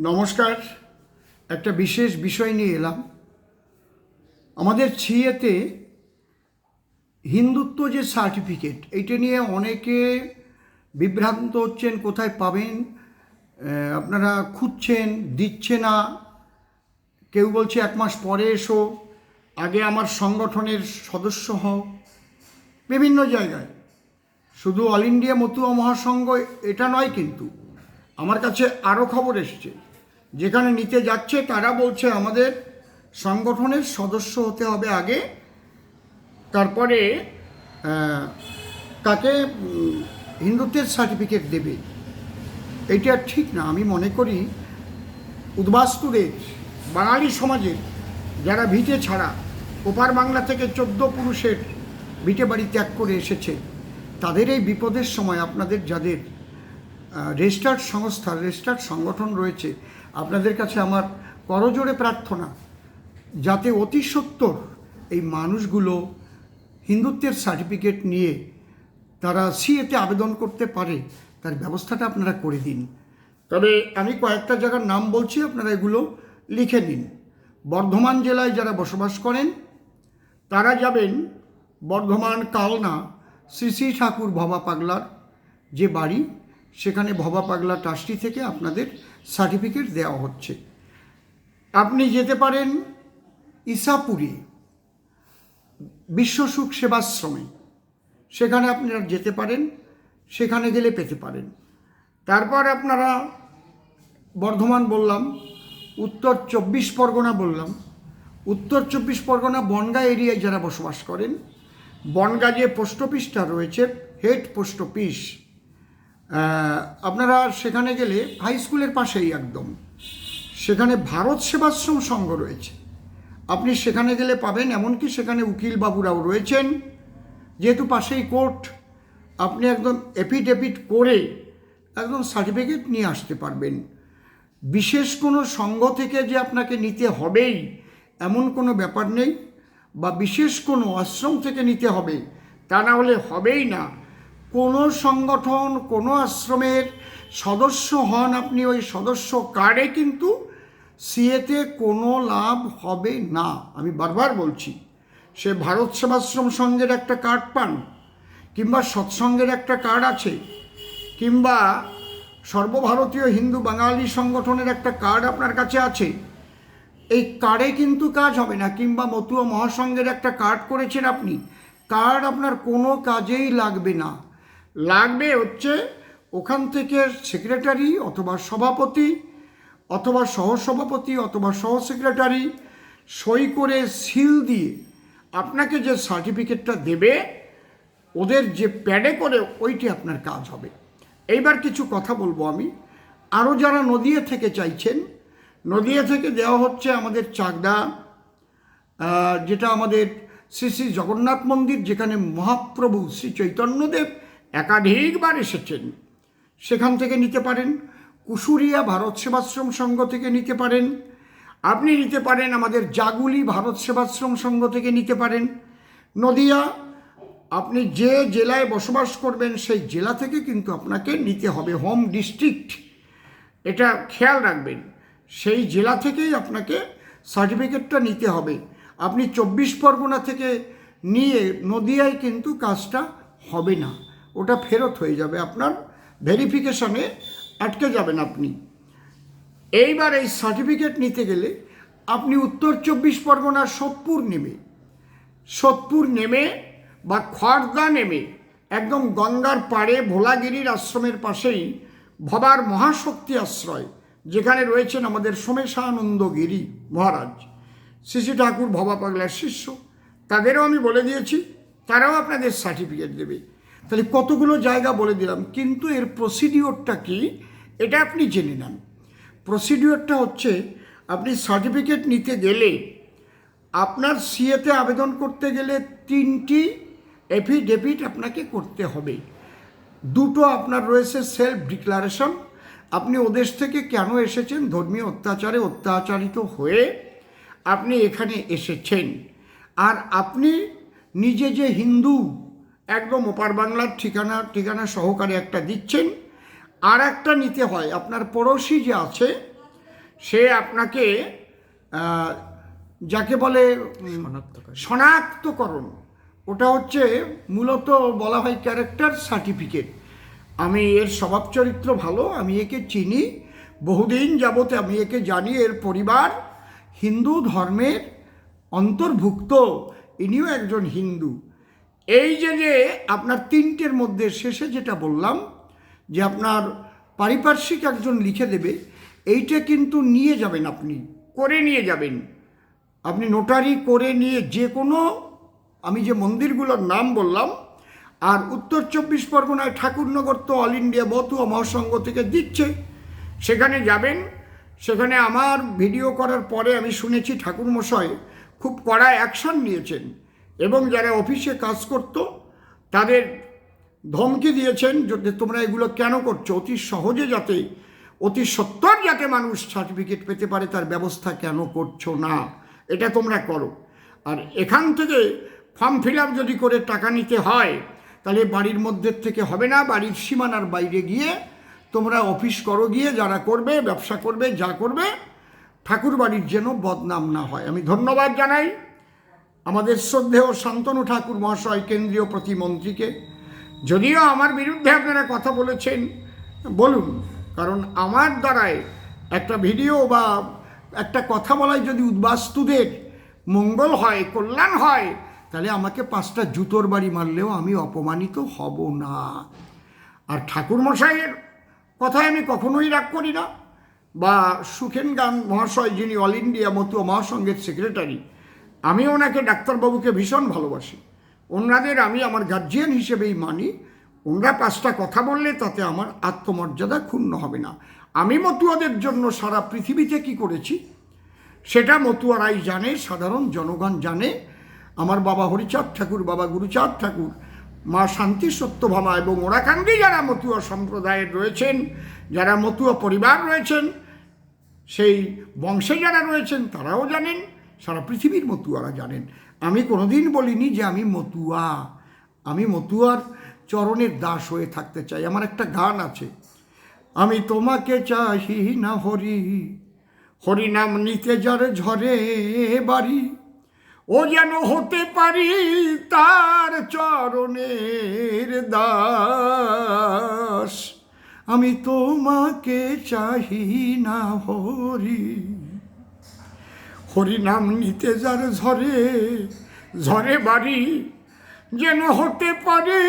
নমস্কার। একটা বিশেষ বিষয় নিয়ে এলাম। আমাদের ছিয়েতে হিন্দুত্ব যে সার্টিফিকেট এইটা নিয়ে অনেকে বিভ্রান্ত হচ্ছেন, কোথায় পাবেন আপনারা খুঁজছেন, দিচ্ছে না। কেউ বলছে এক মাস পরে এসো, আগে আমার সংগঠনের সদস্য হও। বিভিন্ন জায়গায়। শুধু অল ইন্ডিয়া মতুয়া মহাসংঘ, এটা নয় কিন্তু, আমার কাছে আরও খবর এসছে। যেখানে নিতে যাচ্ছে, তারা বলছে আমাদের সংগঠনের সদস্য হতে হবে আগে। তারপরে তাকে হিন্দুত্বের সার্টিফিকেট দেবে। এটা ঠিক না। আমি মনে করি উদ্বাস্তুদের, বাঙালি সমাজের, যারা ভিটে ছাড়া ওপার বাংলা থেকে চোদ্দ পুরুষের ভিটে বাড়ি ত্যাগ করে এসেছে, তাদের এই বিপদের সময় আপনাদের যাদের রেজিস্টার্ড সংস্থা, রেজিস্টার্ড সংগঠন রয়েছে। আপনাদের কাছে আমার করজোড়ে প্রার্থনা, যাতে অতি সত্বর এই মানুষগুলো হিন্দুত্বের সার্টিফিকেট নিয়ে তারা সিএতে আবেদন করতে পারে, তার ব্যবস্থাটা আপনারা করে দিন। তবে আমি কয়েকটা জায়গার নাম বলছি, আপনারা এগুলো লিখে নিন। বর্ধমান জেলায় যারা বসবাস করেন, তারা যাবেন বর্ধমান কালনা শ্রী শ্রী ঠাকুর ভবা পাগলার যে বাড়ি সেখানে ভবা পাগলা ট্রাস্টি থেকে আপনাদের সার্টিফিকেট দেওয়া হচ্ছে। আপনি যেতে পারেন ইসাপুরী, বিশ্ব সুখ সেবাশ্রমে। সেখানে আপনারা যেতে পারেন, সেখানে গেলে পেতে পারেন। তারপর আপনারা বর্ধমান বললাম, উত্তর চব্বিশ পরগনা বললাম। উত্তর চব্বিশ পরগনা বনগা এরিয়ায় যারা বসবাস করেন, বনগা যে পোস্ট অফিসটা রয়েছে, হেড পোস্ট অফিস। আপনারা সেখানে গেলে হাই স্কুলের পাশেই একদম। সেখানে ভারত সেবাশ্রম সংঘ রয়েছে। আপনি সেখানে গেলে পাবেন, এমনকি সেখানে উকিল বাবুরাও রয়েছেন। যেহেতু পাশেই কোর্ট আপনি একদম এপিডেপিট করে একদম সার্টিফিকেট নিয়ে আসতে পারবেন। বিশেষ কোনো সংঘ থেকে যে আপনাকে নিতে হবেই, এমন কোনো ব্যাপার নেই। বা বিশেষ কোনো আশ্রম থেকে নিতে হবে, তা না হলে হবেই না। কোনো সংগঠন, কোনো আশ্রমের সদস্য হন আপনি, ওই সদস্য কার্ডে কিন্তু সিএতে কোনো লাভ হবে না। আমি বারবার বলছি, সে ভারত সেবাশ্রম সংঘের একটা কার্ড পান, কিংবা সৎসঙ্গের একটা কার্ড আছে, কিংবা সর্বভারতীয় হিন্দু বাঙালি সংগঠনের একটা কার্ড আপনার কাছে আছে, এই কার্ডে কিন্তু কাজ হবে না, কিংবা মতুয়া মহাসংঘের একটা কার্ড করেছেন আপনি, কার্ড আপনার কোনো কাজেই লাগবে না। লাগবে হচ্ছে ওখান থেকে সেক্রেটারি অথবা সভাপতি, অথবা সহসভাপতি অথবা সহ সেক্রেটারি সই করে সিল দিয়ে আপনাকে যে সার্টিফিকেটটা দেবে, ওদের যে প্যাডে করে ওইটি আপনার কাজ হবে। এইবার কিছু কথা বলব আমি। আরও যারা নদিয়া থেকে চাইছেন, নদিয়া থেকে দেওয়া হচ্ছে আমাদের চাকদা যেটা আমাদের শ্রী শ্রী জগন্নাথ মন্দির, যেখানে মহাপ্রভু শ্রী চৈতন্যদেব একাধিকবার এসেছেন। সেখান থেকে নিতে পারেন। কুশুরিয়া ভারত সেবাশ্রম সংঘ থেকে নিতে পারেন। আপনি নিতে পারেন আমাদের জাগুলি ভারত সেবাশ্রম সংঘ থেকে নিতে পারেন। নদিয়া, আপনি যে জেলায় বসবাস করবেন, সেই জেলা থেকে কিন্তু আপনাকে নিতে হবে হোম ডিস্ট্রিক্ট। এটা খেয়াল রাখবেন। সেই জেলা থেকেই আপনাকে সার্টিফিকেটটা নিতে হবে। আপনি চব্বিশ পরগনা থেকে নিয়ে নদিয়ায় কিন্তু কাজটা হবে না। ওটা ফেরত হয়ে যাবে। আপনার ভেরিফিকেশনে আটকে যাবেন আপনি। এইবার এই সার্টিফিকেট নিতে গেলে আপনি উত্তর চব্বিশ পরগনার সোদপুর নেমে সোদপুর নেমে বা খড়দা নেমে একদম গঙ্গার পাড়ে ভোলাগিরির আশ্রমের পাশেই ভবার মহাশক্তি আশ্রয়, যেখানে রয়েছেন আমাদের সোমেশানন্দ গিরি মহারাজ। শ্রী ঠাকুর ভবা পাগলার শিষ্য। তাদেরও আমি বলে দিয়েছি, তারাও আপনাদের সার্টিফিকেট দেবে। তাহলে কতগুলো জায়গা বলে দিলাম, কিন্তু এর প্রসিডিওরটা কি, এটা আপনি জেনে নেন। প্রসিডিওরটা হচ্ছে, আপনি সার্টিফিকেট নিতে গেলে, আপনার সিএতে আবেদন করতে গেলে তিনটি এফিডেভিট আপনাকে করতে হবে। দুটো আপনার রয়েছে সেলফ ডিক্লারেশন আপনি ওদেশ থেকে কেন এসেছেন, ধর্মীয় অত্যাচারে অত্যাচারিত হয়ে আপনি এখানে এসেছেন। আর আপনি নিজে যে হিন্দু একদম ওপার বাংলার ঠিকানা ঠিকানা সহকারে একটা দিচ্ছেন। আর একটা নিতে হয় আপনার পড়োশি যে আছে সে আপনাকে যাকে বলে শনাক্তকরণ। ওটা হচ্ছে মূলত বলা হয় ক্যারেক্টার সার্টিফিকেট আমি এর স্বভাব চরিত্র ভালো আমি একে চিনি। বহুদিন যাবতে আমি একে জানি এর পরিবার হিন্দু ধর্মের অন্তর্ভুক্ত। ইনিও একজন হিন্দু। এই যে যে আপনার তিনটের মধ্যে শেষে যেটা বললাম, যে আপনার পারিপার্শ্বিক একজন লিখে দেবে, এইটা কিন্তু নিয়ে যাবেন আপনি, করে নিয়ে যাবেন। আপনি নোটারি করে নিয়ে যে কোনো, আমি যে মন্দিরগুলোর নাম বললাম, আর উত্তর চব্বিশ পরগনায় ঠাকুরনগর তো অল ইন্ডিয়া বতুয়া মহাসংঘ থেকে দিচ্ছে, সেখানে যাবেন। সেখানে আমার ভিডিও করার পরে আমি শুনেছি ঠাকুরমশাই খুব কড়া অ্যাকশন নিয়েছেন। এবং যারা অফিসে কাজ করত, তাদের ধমকি দিয়েছেন যে তোমরা এগুলো কেন করছ? অতি সহজে যাতে, অতি সত্তর যাতে মানুষ সার্টিফিকেট পেতে পারে, তার ব্যবস্থা কেন করছ না? এটা তোমরা করো। আর এখান থেকে ফর্ম ফিল আপ যদি করে টাকা নিতে হয়, তাহলে বাড়ির মধ্যে থেকে হবে না, বাড়ির সীমানার বাইরে গিয়ে তোমরা অফিস করো, গিয়ে যারা করবে, ব্যবসা করবে, যা করবে ঠাকুর বাড়ির যেন বদনাম না হয়। আমি ধন্যবাদ জানাই। আমাদের শ্রদ্ধেয় শান্তনু ঠাকুর মহাশয়, কেন্দ্রীয় প্রতিমন্ত্রীকে, যদিও আমার বিরুদ্ধে আপনারা কথা বলেছেন, বলুন, কারণ আমার দ্বারায় একটা ভিডিও বা একটা কথা বলায় যদি উদ্বাস্তুদের মঙ্গল হয়, কল্যাণ হয়, তাহলে আমাকে পাঁচটা জুতোর বাড়ি মারলেও আমি অপমানিত হব না। আর ঠাকুর মশাইয়ের কথায় আমি কখনোই রাগ করি না, বা সুখেন গান মহাশয় যিনি অল ইন্ডিয়া মতুয়া মহাসংঘের সেক্রেটারি আমি ওনাকে ডাক্তারবাবুকে ভীষণ ভালোবাসি। ওনাদের আমি আমার গার্জিয়ান হিসেবেই মানি। ওনারা পাঁচটা কথা বললে তাতে আমার আত্মমর্যাদা ক্ষুণ্ণ হবে না। আমি মতুয়াদের জন্য সারা পৃথিবীতে কি করেছি? সেটা মতুয়ারাই জানে, সাধারণ জনগণ জানে। আমার বাবা হরিচাঁদ ঠাকুর, বাবা গুরুচাঁদ ঠাকুর, মা শান্তি সত্যভামা এবং ওরাকান্দি যারা মতুয়া সম্প্রদায়ের রয়েছেন, যারা মতুয়া পরিবার রয়েছেন, সেই বংশে যারা রয়েছেন, তারাও জানেন। সারা পৃথিবীর মতুয়ারা জানেন। আমি কোনোদিন বলিনি যে আমি মতুয়া। আমি মতুয়ার চরণের দাস হয়ে থাকতে চাই। আমার একটা গান আছে। আমি তোমাকে চাহি না হরি। হরি নাম নিতে যার ঝরে বাড়ি। ও যেন হতে পারি তার চরণের দাস। আমি তোমাকে চাহি না হরি। হরি নাম নিতে যার ঝরে ঝরে বাড়ি যেন হতে পারে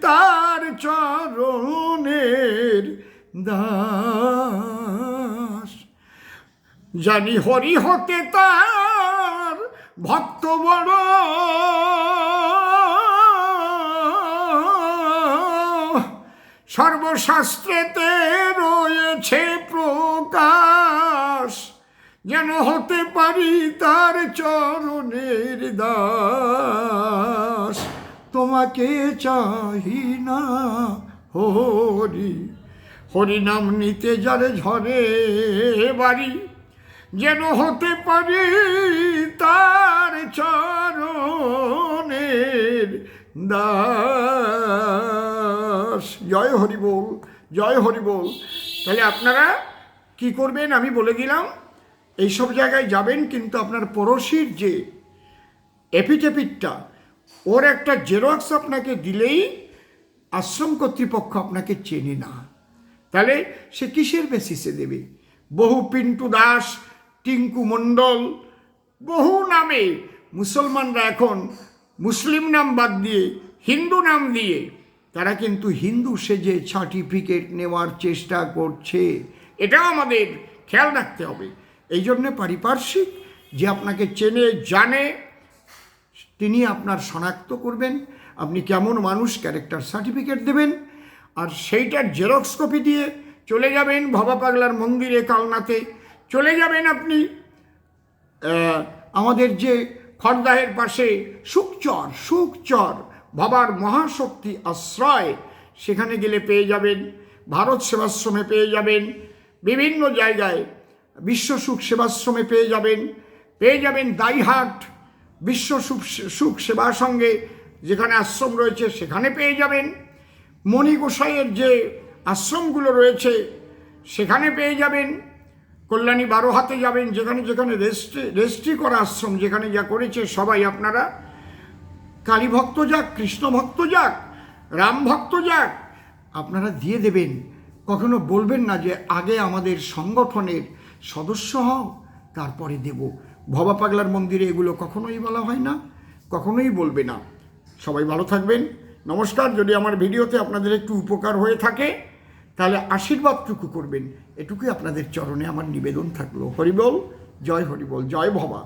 তার চরণের দাস। জানি হরি হতে তার ভক্ত বড়। সর্বশাস্ত্রেতে রয়েছে প্রকাশ। যেন হতে পারি তার চরণের দাস। তোমাকে চাহি না হরি হরি নাম নিতে যারে ঝরে বাড়ি। যেন হতে পারি তার চরণের দাস। জয় হরি বল, জয় হরি বল। তাহলে আপনারা কি করবেন আমি বলে দিলাম? এইসব জায়গায় যাবেন, কিন্তু আপনার পড়োশির যে এপিটেপিটটা ওর একটা জেরক্স আপনাকে দিলেই আশ্রম কর্তৃপক্ষ আপনাকে চেনে না। তাহলে সে কিসের বেসিসে দেবে? বহু পিন্টু দাস, টিঙ্কু মণ্ডল, বহু নামে মুসলমানরা এখন মুসলিম নাম বাদ দিয়ে হিন্দু নাম দিয়ে, তারা কিন্তু হিন্দু সেজে সার্টিফিকেট নেওয়ার চেষ্টা করছে। এটাও আমাদের খেয়াল রাখতে হবে। এই জন্যে পারিপার্শ্বিক যে আপনাকে চেনে, জানে, তিনি আপনার শনাক্ত করবেন। আপনি কেমন মানুষ, ক্যারেক্টার সার্টিফিকেট দেবেন। আর সেইটার জেরক্স কপি দিয়ে চলে যাবেন ভবা পাগলার মন্দিরে, কালনাতে। চলে যাবেন আপনি আমাদের যে খড়দাহের পাশে সুখচর সুখচর বাবার মহাশক্তি আশ্রয়, সেখানে গেলে পেয়ে যাবেন। ভারত সেবাশ্রমে পেয়ে যাবেন। বিভিন্ন জায়গায় বিশ্ব সুখ সেবাশ্রমে পেয়ে যাবেন পেয়ে যাবেন দাইহাট বিশ্ব সুখ সুখ সেবা সঙ্গে, যেখানে আশ্রম রয়েছে সেখানে পেয়ে যাবেন। মণি গোসাইয়ের যে আশ্রমগুলো রয়েছে সেখানে পেয়ে যাবেন। কল্যাণী বারো হাতে যাবেন, যেখানে যেখানে রেস্ট্রি রেস্ট্রি করা আশ্রম যেখানে যা করেছে সবাই আপনারা। কালী ভক্ত যাক, কৃষ্ণ ভক্ত যাক, রাম ভক্ত যাক, আপনারা দিয়ে দেবেন। কখনো বলবেন না যে আগে আমাদের সংগঠনের সদস্য হও, তারপরে দেব। ভবা পাগলার মন্দিরে এগুলো কখনোই বলা হয় না, কখনোই বলবে না। সবাই ভালো থাকবেন। নমস্কার, যদি আমার ভিডিওতে আপনাদের একটু উপকার হয়ে থাকে, তাহলে আশীর্বাদটুকু করবেন। এটুকুই আপনাদের চরণে আমার নিবেদন থাকল। হরিবল, জয় হরিবল, জয় ভবা।